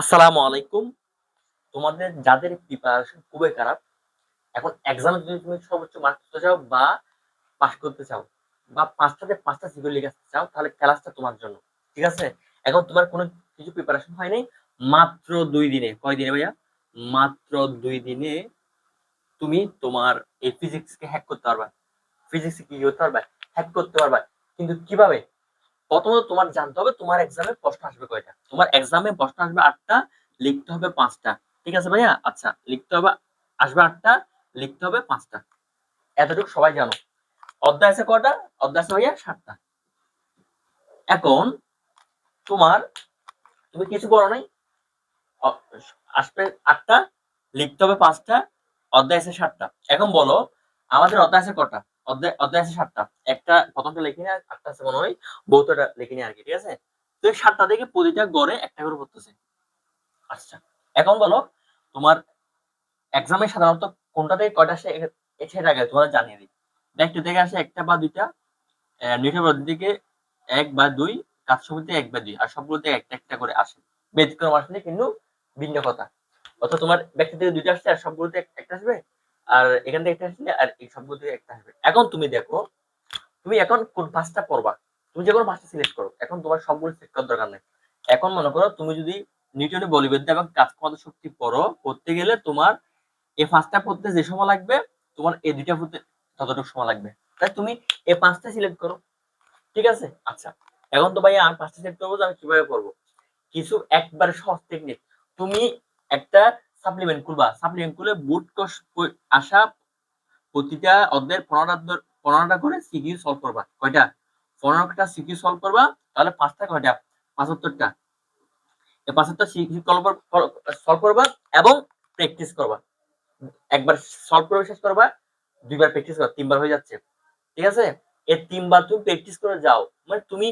আসসালামু আলাইকুম। তোমাদের যাদের প্রিপারেশন খুবই খারাপ, এখন এক্সামে যদি তুমি সর্বোচ্চ মার্ক করতে চাও বা পাস করতে চাও বা পাঁচটাতে পাঁচটা লিখে আসতে চাও, তাহলে ক্লাসটা তোমার জন্য, ঠিক আছে? এখন তোমার কোনো কিছু প্রিপারেশন হয়নি মাত্র দুই দিনে, কয় দিনে ভাইয়া? মাত্র দুই দিনে তুমি তোমার এই ফিজিক্সকে হ্যাক করতে পারবা। ফিজিক্স কি করতে পারবা? হ্যাক করতে পারবা। কিন্তু কীভাবে? প্রথমত তোমার জানতে হবে তোমার এক্সামে প্রশ্ন আসবে কয়টা। তোমার এক্সামে প্রশ্ন আসবে আটটা, লিখতে হবে পাঁচটা। ঠিক আছে ভাইয়া? আচ্ছা লিখতে হবে, আসবে আটটা, লিখতে হবে পাঁচটা। এতটুকু সবাই জানো। অধ্যায় আছে কটা অধ্যায় আছে ভাইয়া সাতটা। এখন তোমার, তুমি কিছু বলো নাই? আসবে আটটা, লিখতে হবে পাঁচটা, অধ্যায় আছে সাতটা। এখন বলো, আমাদের অধ্যায় আছে কটা? অধ্যায় অধ্যায় আছে সাতটা। একটা প্রথমটা আটটা আছে মনে হয়। আর কি, ঠিক আছে? তো সাতটা থেকে প্রতিটা গড়ে একটা করে পড়তেছে আচ্ছা এখন বলো, তোমার এক্সামে সাধারণত কোনটা থেকে কয়টা আসে জানিয়ে দিই। দেখতে থেকে আসে একটা বা দুইটা। নিউটন দিকে এক বা দুই, কাজ সমিতি এক বা দুই, আর সবগুলোতে একটা একটা করে আসে। ব্যতিক্রম আসলে কিন্তু ভিন্ন কথা। অর্থাৎ তোমার ব্যক্তি থেকে দুইটা আসছে আর সবগুলোতে এক- একটা আসবে। আর এখান থেকে একটা আসলে, আর এই সবগুলো থেকে একটা আসবে। এখন তুমি দেখো, তুমি এখন কোন পাঁচটা পড়বা? তুমি যে কোনো পাঁচটা সিলেক্ট করো। এখন তোমার সবগুলো সিলেক্ট করার দরকার নেই। এখন মনে করো, তুমি যদি নিউটনের বলিবেদ্য এবং কাজ ক্ষমতা শক্তি পড়ো, পড়তে গেলে তোমার এই পাঁচটা পড়তে যে সময় লাগবে, তোমার এই দুইটা পড়তে ততটুকু সময় লাগবে। তাই তুমি এই পাঁচটা সিলেক্ট করো। ঠিক আছে? আচ্ছা। এখন তো ভাই আমি পাঁচটা সিলেক্ট করব আমি কীভাবে করব কিছু একবারে সহজ টেকনিক তুমি একটা সাপ্লিমেন্ট খুলবা সাপ্লিমেন্ট খুলে বুট কোষ আসা প্রতিটা অধ্যায়ের পনেরোটা পনেরোটা করে সিকিউ সলভ করবা। কয়টা? পনেরোটা সিকিউ সলভ করবা, তাহলে পাঁচটা কয়টা? পাঁচাত্তরটা। এই পাঁচাত্তর সিকিউ সলভ করবা এবং প্র্যাকটিস করবা। একবার সলভ করে শেষ করবা, দুইবার প্র্যাকটিস করবা, তিনবার হয়ে যাচ্ছে। ঠিক আছে? এই তিনবার তুমি প্র্যাকটিস করে যাও। মানে তুমি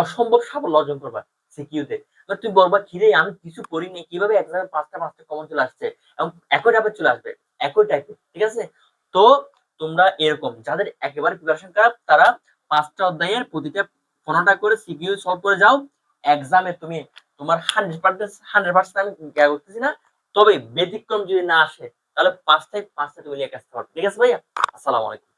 অসম্ভব সাফল্য অর্জন করবা সিকিউতে মানে তুমি বলবা কিরে আমি কিছু করিনি। কীভাবে এক্সামে পাঁচটা পাঁচটা কমন চলে আসছে? এবং একই টাইপের চলে আসবে, একই টাইপের ঠিক আছে? তো তোমরা এরকম, যাদের একেবারে প্রিপারেশন খারাপ, তারা পাঁচটা অধ্যায়ের প্রতিটা পনেরোটা করে সিকিউ সলভ করে যাও। এক্সামে তুমি তোমার হান্ড্রেড পার্সেন্ট হান্ড্রেড পার্সেন্ট আমি গ্যা করতেছি না। তবে ব্যতিক্রম যদি না আসে, তাহলে পাঁচটায় পাঁচটা তুমি লিখে আসতে পারো ঠিক আছে ভাইয়া? আসসালামু আলাইকুম।